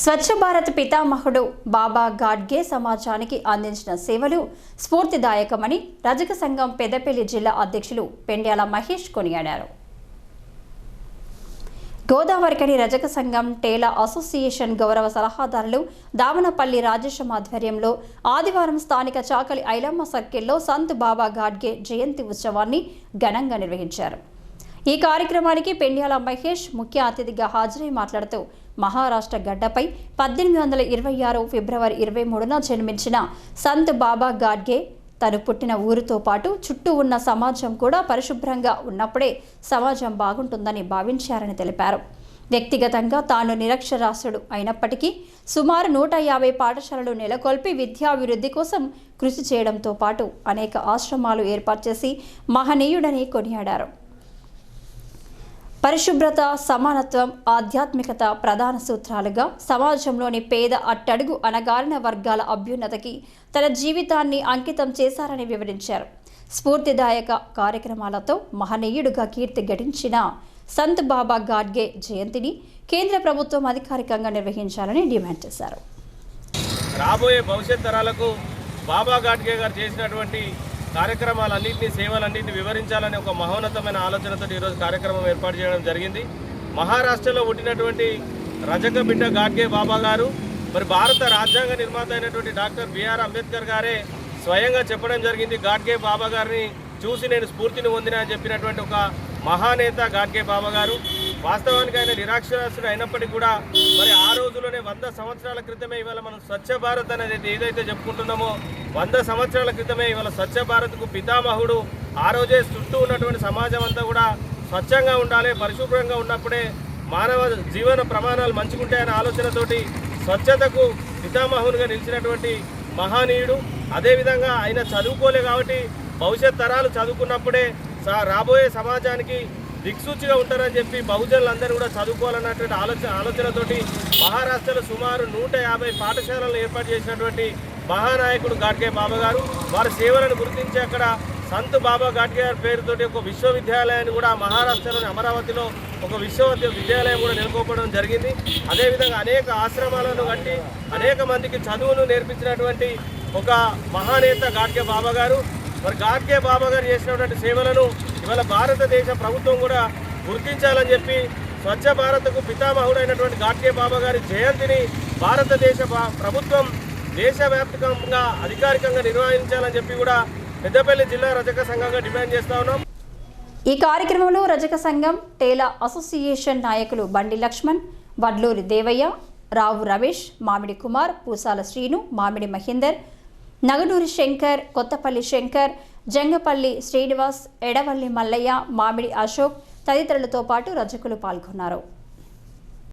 స్వచ్ఛ భారత్ పితామహుడు బాబా గాడ్గే సమాజానికి అందించిన సేవలు స్ఫూర్తిదాయకమని రజక సంఘం పెద్దపల్లి జిల్లా అధ్యక్షులు పెండ్యాల మహేష్ కొనియాడారు. గోదావరికని రజక సంఘం టేలా అసోసియేషన్ గౌరవ సలహాదారులు దామనపల్లి రాజేశం ఆధ్వర్యంలో ఆదివారం స్థానిక చాకలి ఐలమ్మ సర్కిల్లో సంత్ బాబా గాడ్గే జయంతి ఉత్సవాన్ని ఘనంగా నిర్వహించారు. ఈ కార్యక్రమానికి పెండ్యాల మహేష్ ముఖ్య అతిథిగా హాజరై మాట్లాడుతూ మహారాష్ట్ర గడ్డపై పద్దెనిమిది వందల ఇరవై ఆరు ఫిబ్రవరి ఇరవై మూడున జన్మించిన సంత్ బాబా గాడ్గే. తను పుట్టిన ఊరితో పాటు చుట్టూ ఉన్న సమాజం కూడా పరిశుభ్రంగా ఉన్నప్పుడే సమాజం బాగుంటుందని భావించారని తెలిపారు. వ్యక్తిగతంగా తాను నిరక్షరాస్యుడు అయినప్పటికీ సుమారు నూట యాభై పాఠశాలలు నెలకొల్పి విద్యాభివృద్ధి కోసం కృషి చేయడంతో పాటు అనేక ఆశ్రమాలు ఏర్పాటు చేసి మహనీయుడని కొనియాడారు. పరిశుభ్రత సమానత్వం ఆధ్యాత్మికత ప్రధాన సూత్రాలుగా సమాజంలోని పేద అట్టడుగు అణగారిన వర్గాల అభ్యున్నతకి తన జీవితాన్ని అంకితం చేశారని వివరించారు. స్ఫూర్తిదాయక కార్యక్రమాలతో మహనీయుడుగా కీర్తి గడించిన సంత్ బాబా గాడ్గే జయంతిని కేంద్ర ప్రభుత్వం అధికారికంగా నిర్వహించాలని డిమాండ్ చేశారు. రాబోయే భవిష్యత్ తరాలకు బాబా గాడ్గే గారు చేసినటువంటి కార్యక్రమాలన్నింటినీ సేవలన్నింటినీ వివరించాలనే ఒక మహోన్నతమైన ఆలోచనతో ఈరోజు కార్యక్రమం ఏర్పాటు చేయడం జరిగింది. మహారాష్ట్రలో పుట్టినటువంటి రజక బిడ్డ గాడ్గే బాబా గారు మరి భారత రాజ్యాంగ నిర్మాత అయినటువంటి డాక్టర్ బిఆర్ అంబేద్కర్ గారే స్వయంగా చెప్పడం జరిగింది. ఘాట్గే బాబా గారిని చూసి నేను స్ఫూర్తిని పొందిన అని చెప్పినటువంటి ఒక మహానేత గాడ్గే బాబా గారు. వాస్తవానికి ఆయన నిరాక్షరాస్యుడు అయినప్పటికీ కూడా మరి ఆ రోజులోనే వంద సంవత్సరాల క్రితమే ఇవాళ మనం స్వచ్ఛ భారత్ అనేది ఏదైతే చెప్పుకుంటున్నామో వంద సంవత్సరాల క్రితమే ఇవాళ స్వచ్ఛ భారత్కు పితామహుడు ఆ రోజే చుట్టూ ఉన్నటువంటి సమాజం అంతా కూడా స్వచ్ఛంగా ఉండాలి పరిశుభ్రంగా ఉన్నప్పుడే మానవ జీవన ప్రమాణాలు మంచుకుంటాయనే ఆలోచనతోటి స్వచ్ఛతకు పితామహునిగా నిలిచినటువంటి మహనీయుడు. అదేవిధంగా ఆయన చదువుకోలే కాబట్టి భవిష్యత్ తరాలు చదువుకున్నప్పుడే రాబోయే సమాజానికి దిక్సూచిగా ఉంటారని చెప్పి బహుజనులందరూ కూడా చదువుకోవాలన్నటువంటి ఆలోచన ఆలోచనతోటి మహారాష్ట్రలో సుమారు నూట యాభై ఏర్పాటు చేసినటువంటి మహానాయకుడు ఘాట్గే బాబా గారు. వారి సేవలను గుర్తించి అక్కడ సంత్ బాబా ఘాట్గే గారి పేరుతోటి ఒక విశ్వవిద్యాలయాన్ని కూడా మహారాష్ట్రలోని అమరావతిలో ఒక విశ్వవిద్య విద్యాలయం కూడా నెలకొల్పడం జరిగింది. అదేవిధంగా అనేక ఆశ్రమాలను కట్టి అనేక మందికి చదువును నేర్పించినటువంటి ఒక మహానేత ఘాట్గే బాబా గారు. మరి గాడ్గే బాబా గారు చేసినటువంటి సేవలను ఇవాళ భారతదేశ ప్రభుత్వం కూడా గుర్తించాలని చెప్పి స్వచ్ఛ భారత్కు పితామహుడైనటువంటి గాడ్గే బాబా గారి జయంతిని భారతదేశ ప్రభుత్వం దేశవ్యాప్తంగా అధికారికంగా నిర్వహించాలని చెప్పి కూడా పెద్దపల్లి జిల్లా రజక సంఘంగా డిమాండ్ చేస్తా ఉన్నాం. ఈ కార్యక్రమంలో రజక సంఘం టేలా అసోసియేషన్ నాయకులు బండి లక్ష్మణ్ వడ్లూరి దేవయ్య రావు రమేష్ మామిడి కుమార్ పూసాల శ్రీను మామిడి మహేందర్ నగనూరి శంకర్ కొత్తపల్లి శంకర్ జంగపల్లి శ్రీనివాస్ ఎడవల్లి మల్లయ్య మామిడి అశోక్ తదితరులతో పాటు రజకులు పాల్గొన్నారు.